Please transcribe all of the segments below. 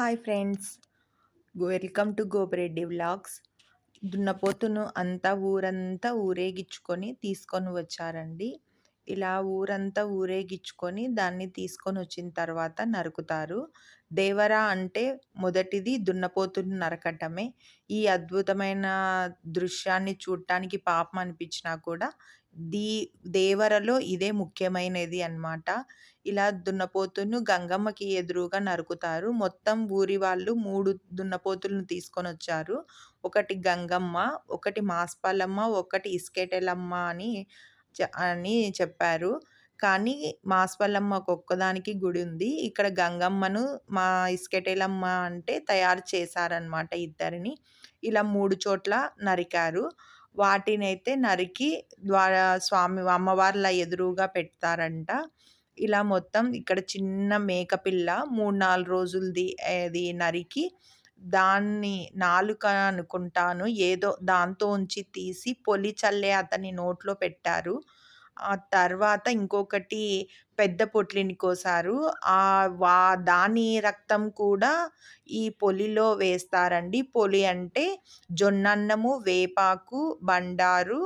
Hi friends. Welcome to Gopireddy vlogs. దున్నపోతును అంతా ఊరంతా ఊరేగించుకొని తీసుకొని వచ్చారండి. ఇలా ఊరంతా ఊరేగించుకొని దాన్ని తీసుకొని వచ్చిన తర్వాత నరుకుతారు. దేవరా అంటే మొదటిది దున్నపోతును నరకటమే. ఈ అద్భుతమైన దృశ్యాన్ని చూడటానికి పాపం అనిపించినా కూడా దీ దేవరలో ఇదే ముఖ్యమైనది అన్నమాట. ఇలా దున్నపోతును గంగమ్మకి ఎదురుగా నరుకుతారు. మొత్తం ఊరి వాళ్ళు మూడు దున్నపోతులను తీసుకొని వచ్చారు ఒకటి గంగమ్మ ఒకటి మాస్పల్లమ్మ ఒకటి ఇస్కెటెలమ్మ అని అని చెప్పారు. కానీ మాస్పల్లమ్మకు ఒక్కదానికి గుడి ఉంది. ఇక్కడ గంగమ్మను మా ఇస్కెటెలమ్మ అంటే తయారు చేశారనమాట ఇద్దరిని. ఇలా మూడు చోట్ల నరికారు. వాటినైతే నరికి ద్వారా స్వామి అమ్మవార్ల ఎదురుగా పెడతారంట. ఇలా మొత్తం ఇక్కడ చిన్న మేకపిల్ల మూడు నాలుగు రోజులది అది నరికి దాన్ని నాలుక అనుకుంటాను. ఏదో దాంతో ఉంచి తీసి పొలి చల్లే అతని నోట్లో పెట్టారు. ఆ తర్వాత ఇంకొకటి పెద్ద పొట్లిని కోసారు ఆ వా దాని రక్తం కూడా ఈ పొలిలో వేస్తారండి. పొలి అంటే జొన్నన్నము వేపాకు బండారు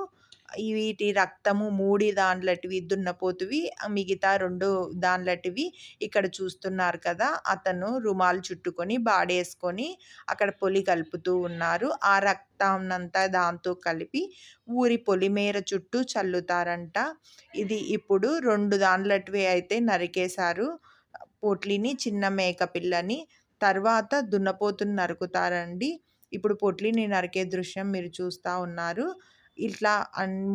వీటి రక్తము మూడి దాంట్లటివి దున్నపోతువి మిగతా రెండు దాంట్లటివి ఇక్కడ చూస్తున్నారు కదా అతను రుమాలు చుట్టుకొని బాడేసుకొని అక్కడ పొలి కలుపుతూ ఉన్నారు. ఆ రక్తాన్నంతా దాంతో కలిపి ఊరి పొలిమేర చుట్టూ చల్లుతారంట. ఇది ఇప్పుడు రెండు దాంట్లటివి అయితే నరికేశారు. పొట్లిని చిన్న మేక పిల్లని తర్వాత దున్నపోతుని నరుకుతారండి. ఇప్పుడు పొట్లిని నరికే దృశ్యం మీరు చూస్తూ ఉన్నారు. ఇట్లా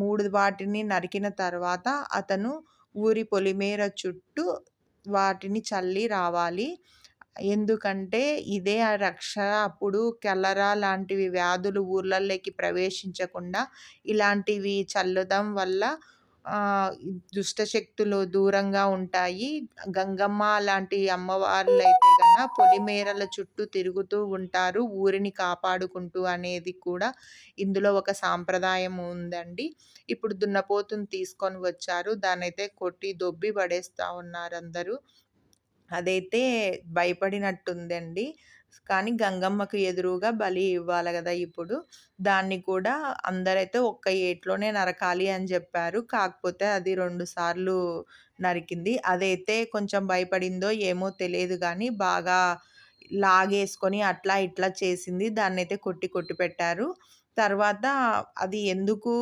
మూడు వాటిని నరికిన తర్వాత అతను ఊరి పొలిమేర చుట్టూ వాటిని చల్లి రావాలి. ఎందుకంటే ఇదే ఆ రక్ష. అప్పుడు కలరా లాంటివి వ్యాధులు ఊర్లలోకి ప్రవేశించకుండా ఇలాంటివి చల్లడం వల్ల దుష్టశక్తులు దూరంగా ఉంటాయి. గంగమ్మ లాంటి అమ్మవార్లు అయితే కన్నా పొలిమేరల చుట్టూ తిరుగుతూ ఉంటారు. ఊరిని కాపాడుకుంటూ అనేది కూడా ఇందులో ఒక సాంప్రదాయం ఉందండి. ఇప్పుడు దున్నపోతుని తీసుకొని వచ్చారు. దాన్ని అయితే కొట్టి దొబ్బి పడేస్తూ ఉన్నారు అందరూ అదైతే భయపడినట్టుందండి. కానీ గంగమ్మకు ఎదురుగా బలి ఇవ్వాలి కదా ఇప్పుడు. దాన్ని కూడా అందరైతే ఒక్క ఏట్లోనే నరకాలి అని చెప్పారు. కాకపోతే అది రెండు సార్లు నరికింది. అదైతే కొంచెం భయపడిందో ఏమో తెలియదు కానీ బాగా లాగేసుకొని అట్లా ఇట్లా చేసింది. దాన్ని అయితే కొట్టి కొట్టి పెట్టారు. తర్వాత అది ఎందుకు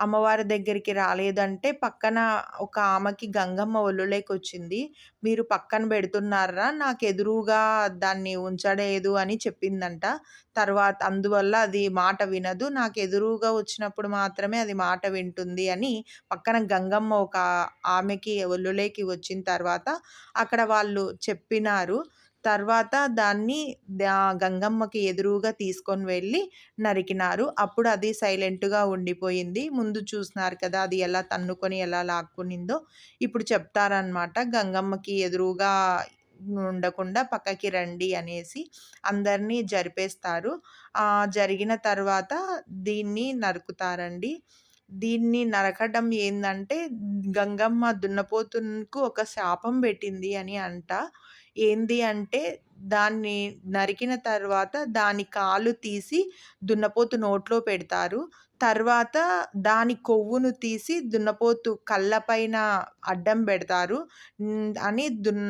అమ్మవారి దగ్గరికి రాలేదంటే పక్కన ఒక ఆమెకి గంగమ్మ ఒళ్ళులోకి వచ్చింది మీరు పక్కన పెడుతున్నారా? నాకు ఎదురుగా దాన్ని ఉంచలేదు అని చెప్పిందంట. తర్వాత అందువల్ల అది మాట వినదు. నాకు ఎదురుగా వచ్చినప్పుడు మాత్రమే అది మాట వింటుంది అని పక్కన గంగమ్మ ఒక ఆమెకి ఒళ్ళులోకి వచ్చిన తర్వాత అక్కడ వాళ్ళు చెప్పినారు. తర్వాత దాన్ని గంగమ్మకి ఎదురుగా తీసుకొని వెళ్ళి నరికినారు. అప్పుడు అది సైలెంట్గా ఉండిపోయింది. ముందు చూసినారు కదా అది ఎలా తన్నుకొని ఎలా లాక్కునిందో. ఇప్పుడు చెప్తారనమాట గంగమ్మకి ఎదురుగా ఉండకుండా పక్కకి రండి అనేసి అందరినీ జరిపేస్తారు. జరిగిన తర్వాత దీన్ని నరుకుతారండి. దీన్ని నరకడం ఏంటంటే గంగమ్మ దున్నపోతుకు ఒక శాపం పెట్టింది అని అంట. ఏంది అంటే దాన్ని నరికిన తర్వాత దాని కాలు తీసి దున్నపోతు నోట్లో పెడతారు. తర్వాత దాని కొవ్వును తీసి దున్నపోతు కళ్ళపైన అడ్డం పెడతారు. అని దున్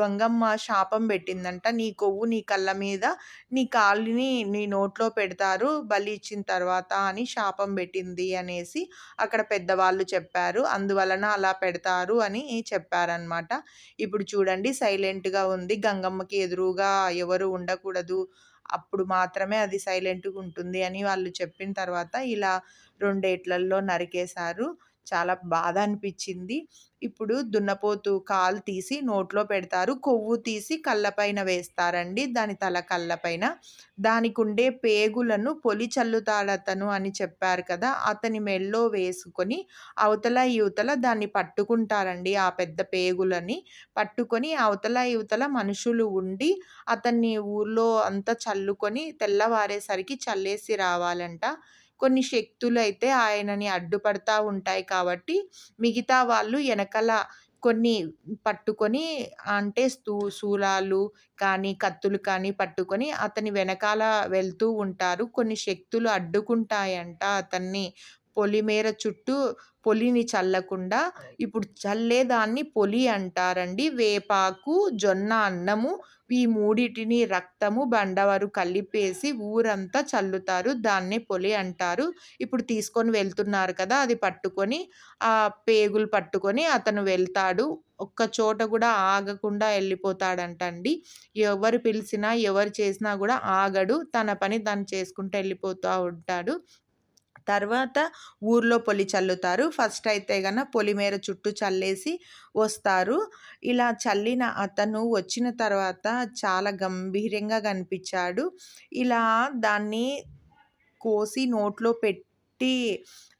గంగమ్మ శాపం పెట్టిందంట. నీ కొవ్వు నీ కళ్ళ మీద నీ కాలుని నీ నోట్లో పెడతారు. బలి ఇచ్చిన తర్వాత అని శాపం పెట్టింది అనేసి అక్కడ పెద్దవాళ్ళు చెప్పారు. అందువలన అలా పెడతారు అని చెప్పారనమాట ఇప్పుడు చూడండి సైలెంట్గా ఉంది. గంగమ్మకి ఎదురుగా ఎవరు ఉండకూడదు. అప్పుడు మాత్రమే అది సైలెంట్గా ఉంటుంది అని వాళ్ళు చెప్పిన తర్వాత ఇలా రెండేట్లల్లో నరికేశారు. చాలా బాధ అనిపించింది. ఇప్పుడు దున్నపోతు కాలు తీసి నోట్లో పెడతారు. కొవ్వు తీసి కళ్ళపైన వేస్తారండి. దాని తల కళ్ళపైన దానికి ఉండే పేగులను పొలి చల్లుతాడతను అని చెప్పారు కదా! అతని మెల్లో వేసుకొని అవతల యువతల దాన్ని పట్టుకుంటారండి ఆ పెద్ద పేగులని. పట్టుకొని అవతల యువతల మనుషులు ఉండి అతన్ని ఊర్లో అంతా చల్లుకొని తెల్లవారేసరికి చల్లేసి రావాలంట. కొన్ని శక్తులు అయితే ఆయనని అడ్డుపడతా ఉంటాయి కాబట్టి మిగతా వాళ్ళు వెనకల కొన్ని పట్టుకొని అంటే స్థూ శూలాలు కానీ, కత్తులు కానీ పట్టుకొని అతని వెనకాల వెళ్తూ ఉంటారు. కొన్ని శక్తులు అడ్డుకుంటాయంట అతన్ని పొలిమేర చుట్టూ పొలిని చల్లకుండా. ఇప్పుడు చల్లేదాన్ని పొలి అంటారండి. వేపాకు, జొన్న అన్నము ఈ మూడిటిని రక్తము, బండవారు కలిపేసి ఊరంతా చల్లుతారు. దాన్నే పొలి అంటారు. ఇప్పుడు తీసుకొని వెళ్తున్నారు కదా! అది పట్టుకొని ఆ పేగులు పట్టుకొని అతను వెళ్తాడు. ఒక్క చోట కూడా ఆగకుండా వెళ్ళిపోతాడంటండి ఎవరు పిలిచినా ఎవరు చేసినా కూడా ఆగడు. తన పని తను చేసుకుంటూ వెళ్ళిపోతూ ఉంటాడు. తర్వాత ఊర్లో పొలి చల్లుతారు. ఫస్ట్ అయితే గన పొలిమేర చుట్టూ చల్లేసి వస్తారు. ఇలా చల్లిన అతను వచ్చిన తర్వాత చాలా గంభీరంగా కనిపించాడు ఇలా దాన్ని కోసి నోట్లో పెట్టి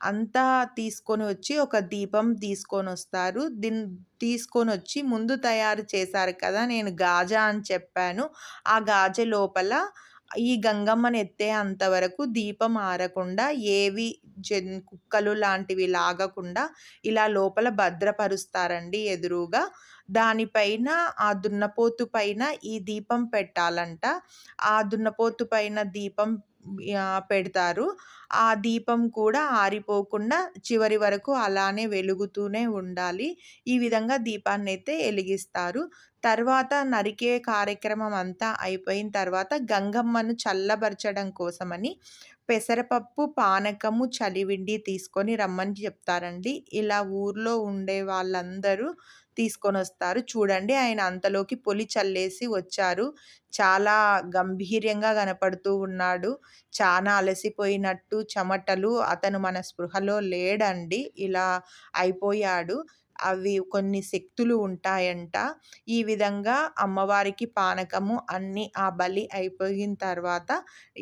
అంతా తీసుకొని వచ్చి ఒక దీపం తీసుకొని వస్తారు దీన్ని తీసుకొనొచ్చి ముందు తయారు చేశారు కదా! నేను గాజా అని చెప్పాను. ఆ గాజ లోపల ఈ గంగమ్మని ఎత్తే అంతవరకు దీపం ఆరకుండా ఏవి జన్ కుక్కలు లాంటివి లాగకుండా ఇలా లోపల భద్రపరుస్తారండి ఎదురుగా. దానిపైన ఆ దున్నపోతు పైన ఈ దీపం పెట్టాలంట. ఆ దున్నపోతు పైన దీపం పెడతారు. ఆ దీపం కూడా ఆరిపోకుండా చివరి వరకు అలానే వెలుగుతూనే ఉండాలి. ఈ విధంగా దీపాన్నయితే వెలిగిస్తారు తర్వాత నరికే కార్యక్రమం అంతా అయిపోయిన తర్వాత గంగమ్మను చల్లబరచడం కోసమని పెసరపప్పు, పానకము, చలివిండి తీసుకొని రమ్మని చెప్తారండి. ఇలా ఊర్లో ఉండే వాళ్ళందరూ తీసుకొని వస్తారు చూడండి ఆయన అంతలోకి పొలి చల్లేసి వచ్చారు. చాలా గంభీర్యంగా కనపడుతూ ఉన్నాడు. చాలా అలసిపోయినట్టు చెమటలు అతను మన స్పృహలో లేడండి. ఇలా అయిపోయాడు. అవి కొన్ని శక్తులు ఉంటాయంట. ఈ విధంగా అమ్మవారికి పానకము అన్నీ ఆ బలి అయిపోయిన తర్వాత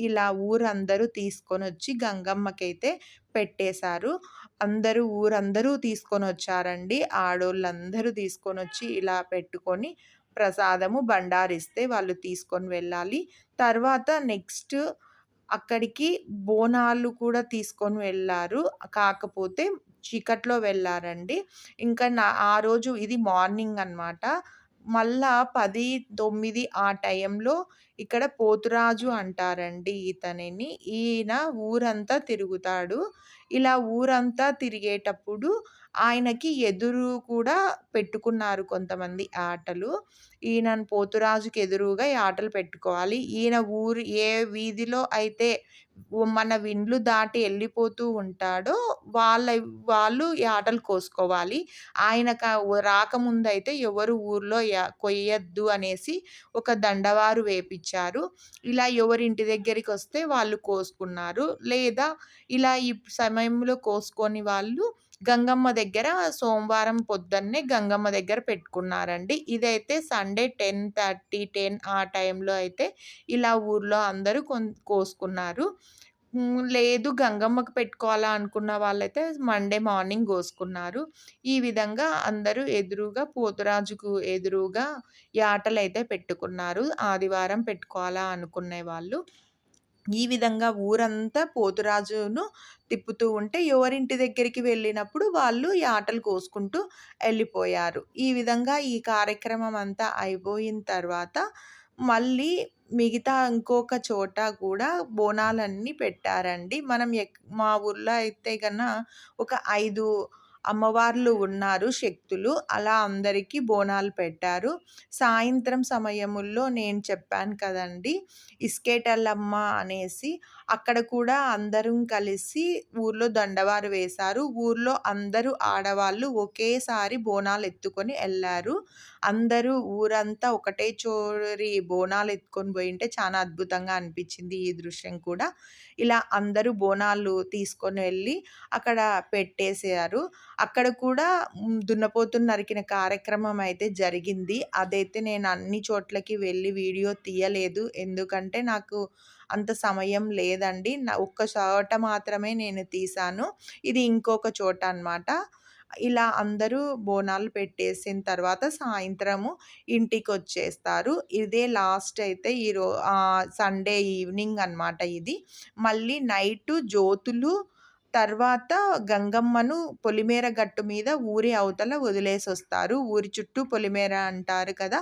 ఇలా ఊరందరూ తీసుకొని వచ్చి గంగమ్మకైతే పెట్టేశారు. అందరూ ఊరందరూ తీసుకొని వచ్చారండి ఆడోళ్ళందరూ తీసుకొని వచ్చి ఇలా పెట్టుకొని ప్రసాదము బండారిస్తే వాళ్ళు తీసుకొని వెళ్ళాలి. తర్వాత నెక్స్ట్ అక్కడికి బోనాలు కూడా తీసుకొని వెళ్ళారు కాకపోతే చీకట్లో వెళ్ళారండి ఇంకా నా ఆ రోజు ఇది మార్నింగ్ అనమాట. మళ్ళా 10, 9 ఆ టైంలో ఇక్కడ పోతురాజు అంటారండి ఇతనిని. ఈయన ఊరంతా తిరుగుతాడు. ఇలా ఊరంతా తిరిగేటప్పుడు ఆయనకి ఎదురు కూడా పెట్టుకున్నారు కొంతమంది ఆటలు. ఈయన పోతురాజుకి ఎదురుగా ఈ ఆటలు పెట్టుకోవాలి. ఈయన ఊరు ఏ వీధిలో అయితే మన విండ్లు దాటి వెళ్ళిపోతూ ఉంటాడో వాళ్ళ వాళ్ళు ఈ ఆటలు కోసుకోవాలి. ఆయనకి రాకముందు అయితే ఎవరు ఊర్లో కొయ్యద్దు అనేసి ఒక దండవారు వేపించారు ఇలా ఎవరింటి దగ్గరికొస్తే వాళ్ళు కోసుకున్నారు. లేదా ఇలా ఈ సమయంలో కోసుకొని వాళ్ళు గంగమ్మ దగ్గర సోమవారం పొద్దున్నే గంగమ్మ దగ్గర పెట్టుకున్నారండి. ఇదైతే సండే 10:30, 10 ఆ టైంలో అయితే ఇలా ఊర్లో అందరూ కొన్ కోసుకున్నారు. లేదు గంగమ్మకు పెట్టుకోవాలా అనుకున్న వాళ్ళైతే మండే మార్నింగ్ కోసుకున్నారు. ఈ విధంగా అందరూ ఎదురుగా పోతురాజుకు ఎదురుగా యాటలు అయితే పెట్టుకున్నారు. ఆదివారం పెట్టుకోవాలా అనుకునే వాళ్ళు ఈ విధంగా ఊరంతా పోతురాజును తిప్పుతూ ఉంటే ఎవరింటి దగ్గరికి వెళ్ళినప్పుడు వాళ్ళు ఈ ఆటలు కోసుకుంటూ వెళ్ళిపోయారు ఈ విధంగా ఈ కార్యక్రమం అంతా అయిపోయిన తర్వాత మళ్ళీ మిగతా ఇంకొక చోట కూడా బోనాలన్నీ పెట్టారండి. మనం ఎక్ మా ఊర్లో అయితే కన్నా ఒక ఐదు అమ్మవార్లు ఉన్నారు శక్తులు. అలా అందరికీ బోనాలు పెట్టారు. సాయంత్రం సమయముల్లో నేను చెప్పాను కదండీ! ఇస్కేటల్లమ్మ అనేసి అక్కడ కూడా అందరం కలిసి ఊర్లో దండవారు వేశారు. ఊర్లో అందరూ ఆడవాళ్ళు ఒకేసారి బోనాలు ఎత్తుకొని వెళ్ళారు అందరూ ఊరంతా ఒకటే చోరి బోనాలు ఎత్తుకొని పోయింటే చాలా అద్భుతంగా అనిపించింది ఈ దృశ్యం కూడా. ఇలా అందరూ బోనాలు తీసుకొని వెళ్ళి అక్కడ పెట్టేసారు. అక్కడ కూడా దున్నపోతున్న నరికిన కార్యక్రమం అయితే జరిగింది. అదైతే నేను అన్ని చోట్లకి వెళ్ళి వీడియో తీయలేదు. ఎందుకంటే నాకు అంత సమయం లేదండి. నా ఒక్క చోట మాత్రమే నేను తీశాను. ఇది ఇంకొక చోట అనమాట. ఇలా అందరూ బోనాలు పెట్టేసిన తర్వాత సాయంత్రము ఇంటికి వచ్చేస్తారు ఇదే లాస్ట్ అయితే ఈ సండే ఈవినింగ్ అనమాట ఇది. మళ్ళీ నైటు జ్యోతులు తర్వాత గంగమ్మను పొలిమేర గట్టు మీద ఊరి అవతల వదిలేసి వస్తారు ఊరి చుట్టూ పొలిమేర అంటారు కదా!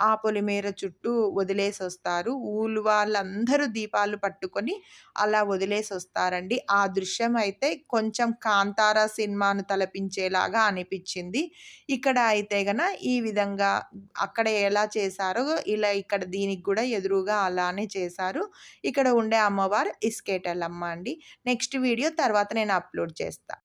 ఆ పొలిమేర చుట్టూ వదిలేసి వస్తారు ఊళ్ళు వాళ్ళందరూ దీపాలు పట్టుకొని అలా వదిలేసి వస్తారండి ఆ దృశ్యం అయితే కొంచెం 'కాంతార' సినిమాను తలపించేలాగా అనిపించింది ఇక్కడ అయితే గన ఈ విధంగా అక్కడ ఎలా చేశారో ఇలా ఇక్కడ దీనికి కూడా ఎదురుగా అలానే చేశారు. ఇక్కడ ఉండే అమ్మవారు ఇస్కేటెల్లమ్మ అండి. నెక్స్ట్ వీడియో తర్వాత నేను అప్‌లోడ్ చేస్తాను